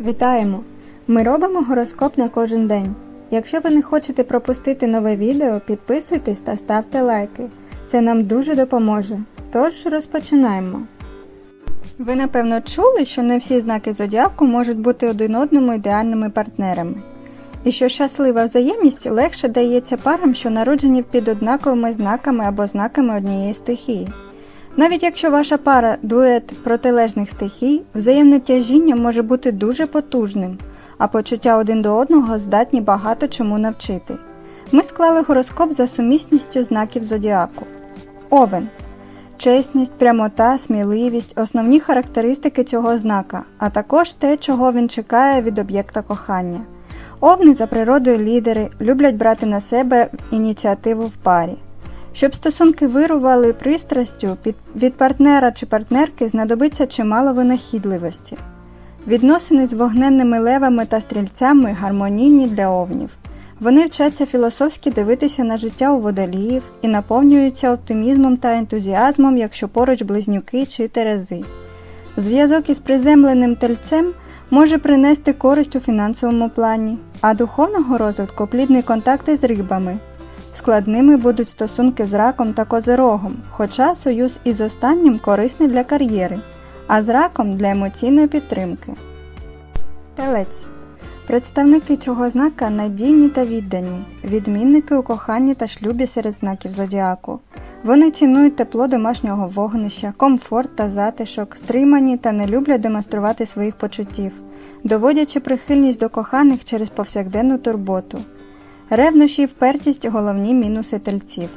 Вітаємо! Ми робимо гороскоп на кожен день. Якщо ви не хочете пропустити нове відео, підписуйтесь та ставте лайки. Це нам дуже допоможе. Тож розпочинаємо. Ви напевно чули, що не всі знаки зодіаку можуть бути один одному ідеальними партнерами. І що щаслива взаємність легше дається парам, що народжені під однаковими знаками або знаками однієї стихії. Навіть якщо ваша пара дует протилежних стихій, взаємне тяжіння може бути дуже потужним, а почуття один до одного здатні багато чому навчити. Ми склали гороскоп за сумісністю знаків зодіаку. Овен. Чесність, прямота, сміливість основні характеристики цього знака, а також те, чого він чекає від об'єкта кохання. Овни за природою лідери люблять брати на себе ініціативу в парі. Щоб стосунки вирували пристрастю, від партнера чи партнерки знадобиться чимало винахідливості. Відносини з вогненними левами та стрільцями гармонійні для овнів. Вони вчаться філософськи дивитися на життя у водоліїв і наповнюються оптимізмом та ентузіазмом, якщо поруч близнюки чи терези. Зв'язок із приземленим тельцем може принести користь у фінансовому плані, а духовного розвитку плідний контакт із рибами. Складними будуть стосунки з раком та козирогом, хоча союз із останнім корисний для кар'єри, а з раком для емоційної підтримки. Телець. Представники цього знака надійні та віддані, відмінники у коханні та шлюбі серед знаків зодіаку. Вони цінують тепло домашнього вогнища, комфорт та затишок, стримані та не люблять демонструвати своїх почуттів, доводячи прихильність до коханих через повсякденну турботу. Ревнощі і впертість головні мінуси тельців.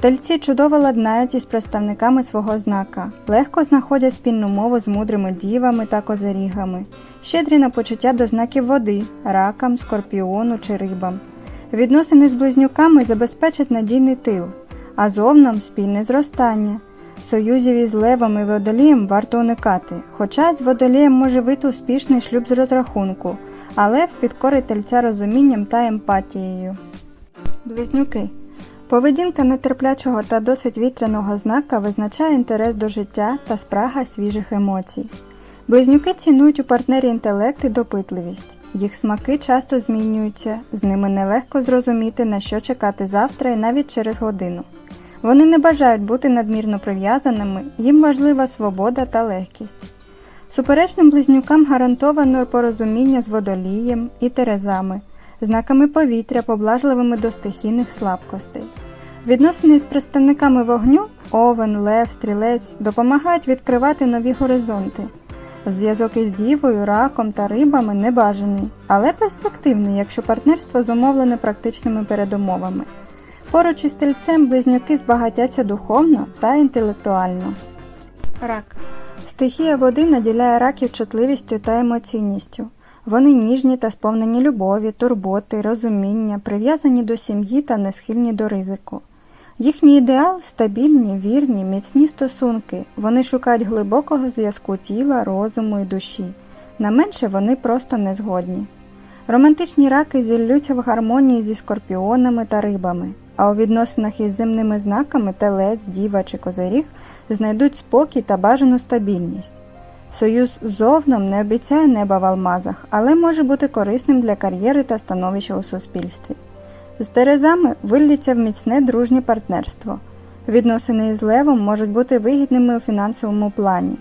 Тельці чудово ладнають із представниками свого знака, легко знаходять спільну мову з мудрими дівами та козирігами, щедрі на почуття до знаків води, ракам, скорпіону чи рибам. Відносини з близнюками забезпечать надійний тил, а з овном спільне зростання. Союзів із левом і водолієм варто уникати, хоча з водолієм може вийти успішний шлюб з розрахунку, а лев підкорить тельця розумінням та емпатією. Близнюки. Поведінка нетерплячого та досить вітряного знака визначає інтерес до життя та спрага свіжих емоцій. Близнюки цінують у партнері інтелект і допитливість. Їх смаки часто змінюються, з ними нелегко зрозуміти, на що чекати завтра і навіть через годину. Вони не бажають бути надмірно прив'язаними, їм важлива свобода та легкість. Суперечним близнюкам гарантовано порозуміння з водолієм і терезами, знаками повітря, поблажливими до стихійних слабкостей. Відносини з представниками вогню овен, лев, стрілець допомагають відкривати нові горизонти. Зв'язок із дівою, раком та рибами небажаний, але перспективний, якщо партнерство зумовлене практичними передумовами. Поруч із тельцем близнюки збагатяться духовно та інтелектуально. Рак. Стихія води наділяє раків чутливістю та емоційністю. Вони ніжні та сповнені любові, турботи, розуміння, прив'язані до сім'ї та не схильні до ризику. Їхній ідеал стабільні, вірні, міцні стосунки. Вони шукають глибокого зв'язку тіла, розуму і душі. На менше вони просто не згодні. Романтичні раки зіллються в гармонії зі скорпіонами та рибами, а у відносинах із земними знаками телець, діва чи козиріг знайдуть спокій та бажану стабільність. Союз з овном не обіцяє неба в алмазах, але може бути корисним для кар'єри та становища у суспільстві. З терезами вилліться в міцне дружнє партнерство. Відносини із левом можуть бути вигідними у фінансовому плані.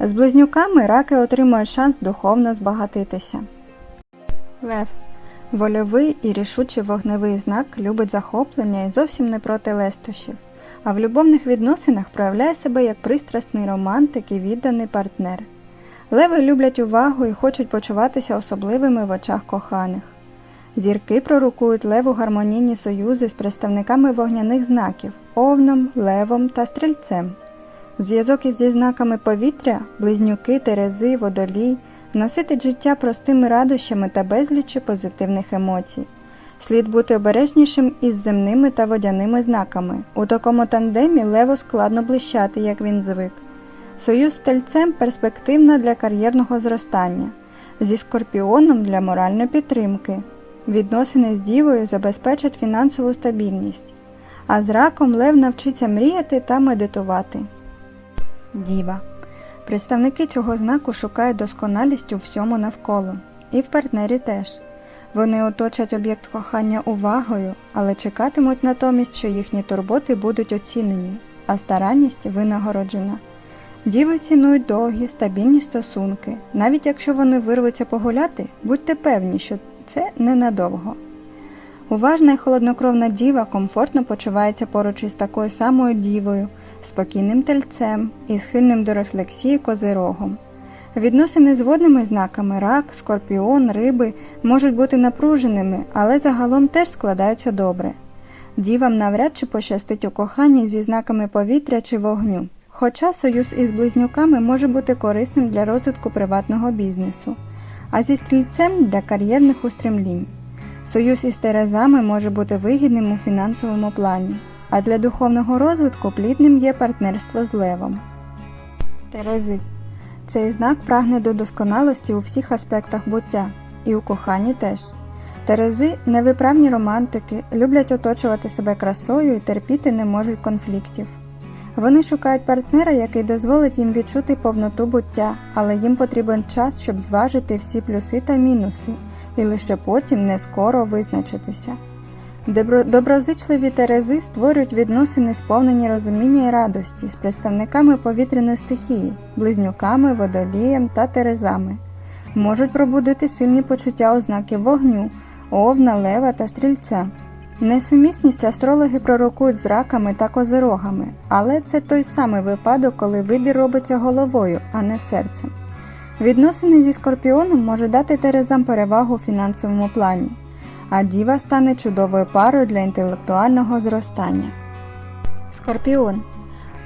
З близнюками раки отримують шанс духовно збагатитися. Лев. Вольовий і рішучий вогневий знак любить захоплення і зовсім не проти лестощів, а в любовних відносинах проявляє себе як пристрасний романтик і відданий партнер. Леви люблять увагу і хочуть почуватися особливими в очах коханих. Зірки пророкують леву гармонійні союзи з представниками вогняних знаків овном, левом та стрільцем. Зв'язок із зі знаками повітря, близнюки, терези, водолій наситить життя простими радощами та безліччю позитивних емоцій. Слід бути обережнішим із земними та водяними знаками. У такому тандемі леву складно блищати, як він звик. Союз з тельцем перспективна для кар'єрного зростання, зі скорпіоном для моральної підтримки. Відносини з дівою забезпечать фінансову стабільність, а з раком лев навчиться мріяти та медитувати. Діва. Представники цього знаку шукають досконалість у всьому навколо, і в партнері теж. Вони оточать об'єкт кохання увагою, але чекатимуть натомість, що їхні турботи будуть оцінені, а старанність винагороджена. Діви цінують довгі, стабільні стосунки. Навіть якщо вони вирвуться погуляти, будьте певні, що це ненадовго. Уважна і холоднокровна діва комфортно почувається поруч із такою самою дівою, спокійним тельцем і схильним до рефлексії козирогом. Відносини з водними знаками рак, скорпіон, риби можуть бути напруженими, але загалом теж складаються добре. Дівам навряд чи пощастить у коханні зі знаками повітря чи вогню. Хоча союз із близнюками може бути корисним для розвитку приватного бізнесу, а зі стрільцем для кар'єрних устремлінь. Союз із терезами може бути вигідним у фінансовому плані, а для духовного розвитку плідним є партнерство з левом. Терези цей знак прагне до досконалості у всіх аспектах буття, і у коханні теж. Терези невиправні романтики, люблять оточувати себе красою і терпіти не можуть конфліктів. Вони шукають партнера, який дозволить їм відчути повноту буття, але їм потрібен час, щоб зважити всі плюси та мінуси, і лише потім не скоро визначитися. Добро- Доброзичливі терези створюють відносини, сповнені розуміння і радості з представниками повітряної стихії, близнюками, водолієм та терезами. Можуть пробудити сильні почуття ознаків вогню, овна, лева та стрільця. Несумісність астрологи пророкують з раками та козирогами, але це той самий випадок, коли вибір робиться головою, а не серцем. Відносини зі скорпіоном може дати терезам перевагу у фінансовому плані, а діва стане чудовою парою для інтелектуального зростання. Скорпіон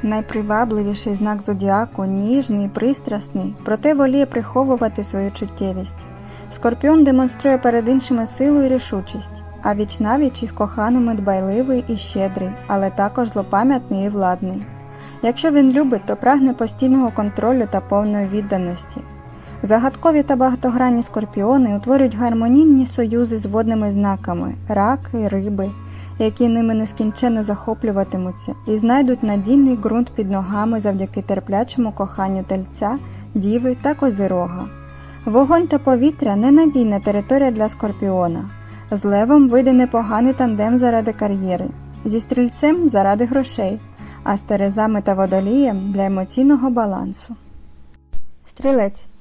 найпривабливіший знак зодіаку, ніжний, пристрасний, проте воліє приховувати свою чуттєвість. Скорпіон демонструє перед іншими силу і рішучість, а віч навіч із коханими дбайливий і щедрий, але також злопам'ятний і владний. Якщо він любить, то прагне постійного контролю та повної відданості. Загадкові та багатогранні скорпіони утворюють гармонійні союзи з водними знаками рак і риби, які ними нескінченно захоплюватимуться і знайдуть надійний ґрунт під ногами завдяки терплячому коханню тельця, діви та козирога. Вогонь та повітря ненадійна територія для скорпіона. З левом вийде непоганий тандем заради кар'єри, зі стрільцем заради грошей, а з терезами та водолієм для емоційного балансу. Стрілець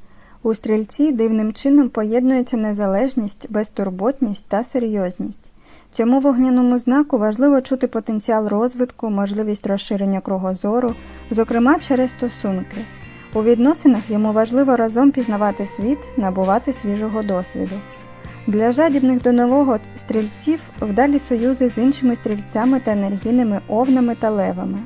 у стрільці дивним чином поєднується незалежність, безтурботність та серйозність. Цьому вогняному знаку важливо чути потенціал розвитку, можливість розширення кругозору, зокрема через стосунки. У відносинах йому важливо разом пізнавати світ, набувати свіжого досвіду. Для жадібних до нового стрільців вдалі союзи з іншими стрільцями та енергійними овнами та левами.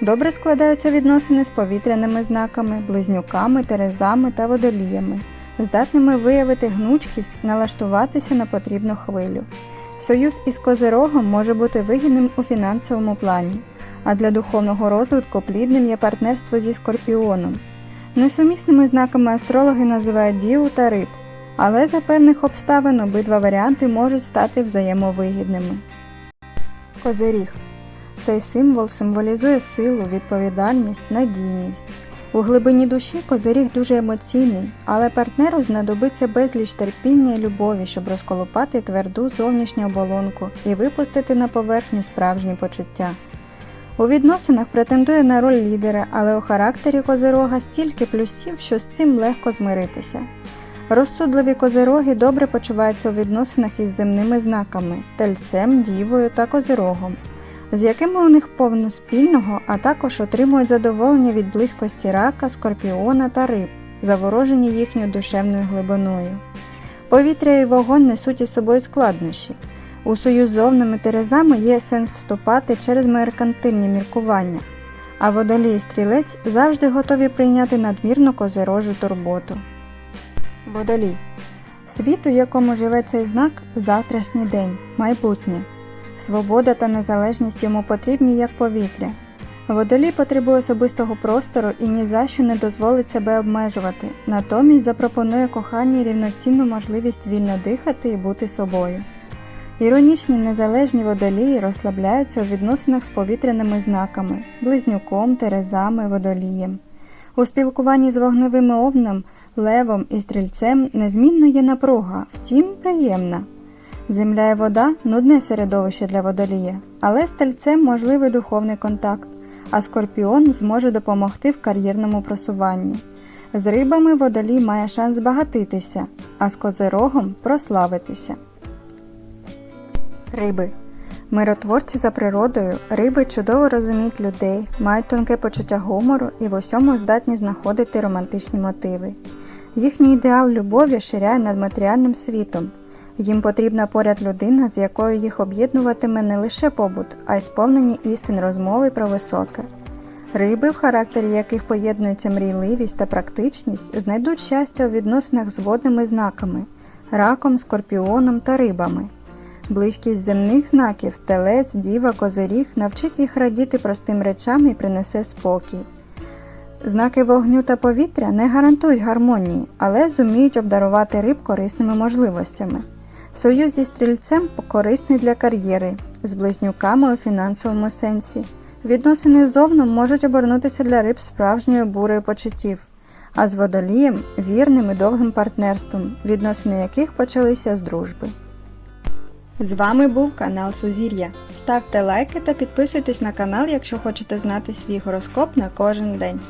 Добре складаються відносини з повітряними знаками, близнюками, терезами та водоліями, здатними виявити гнучкість, налаштуватися на потрібну хвилю. Союз із козирогом може бути вигідним у фінансовому плані, а для духовного розвитку плідним є партнерство зі скорпіоном. Несумісними знаками астрологи називають діву та риб, але за певних обставин обидва варіанти можуть стати взаємовигідними. Козиріг цей символ символізує силу, відповідальність, надійність. У глибині душі козиріг дуже емоційний, але партнеру знадобиться безліч терпіння і любові, щоб розколупати тверду зовнішню оболонку і випустити на поверхню справжні почуття. У відносинах претендує на роль лідера, але у характері козирога стільки плюсів, що з цим легко змиритися. Розсудливі козироги добре почуваються у відносинах із земними знаками тельцем, дівою та козирогом з якими у них повно спільного, а також отримують задоволення від близькості рака, скорпіона та риб, заворожені їхньою душевною глибиною. Повітря і вогонь несуть із собою складнощі. У союз з овними терезами є сенс вступати через меркантильні міркування, а водолій і стрілець завжди готові прийняти надмірну козирожу турботу. Водолій Світ, у якому живе цей знак завтрашній день, майбутнє. Свобода та незалежність йому потрібні як повітря. Водолій потребує особистого простору і ні за що не дозволить себе обмежувати, натомість запропонує коханні рівноцінну можливість вільно дихати і бути собою. Іронічні незалежні водолії розслабляються у відносинах з повітряними знаками, близнюком, терезами, водолієм. У спілкуванні з вогневим овном, левом і стрільцем незмінно є напруга, втім приємна. Земля і вода нудне середовище для водолія, але з можливий духовний контакт, а скорпіон зможе допомогти в кар'єрному просуванні. З рибами водолій має шанс збагатитися, а з козирогом прославитися. Риби. Миротворці за природою, риби чудово розуміють людей, мають тонке почуття гумору і в усьому здатні знаходити романтичні мотиви. Їхній ідеал любові ширяє над матеріальним світом. Їм потрібна поряд людина, з якою їх об'єднуватиме не лише побут, а й сповнені істин розмови про високе. Риби, в характері яких поєднується мрійливість та практичність, знайдуть щастя у відносинах з водними знаками раком, скорпіоном та рибами. Близькість земних знаків, телець, діва, козиріг навчить їх радіти простим речам і принесе спокій. Знаки вогню та повітря не гарантують гармонії, але зуміють обдарувати риб корисними можливостями. Союз зі стрільцем корисний для кар'єри, з близнюками у фінансовому сенсі. Відносини з можуть обернутися для риб справжньою бурею почуттів, а з водолієм вірним і довгим партнерством, відносини яких почалися з дружби. З вами був канал Сузір'я. Ставте лайки та підписуйтесь на канал, якщо хочете знати свій гороскоп на кожен день.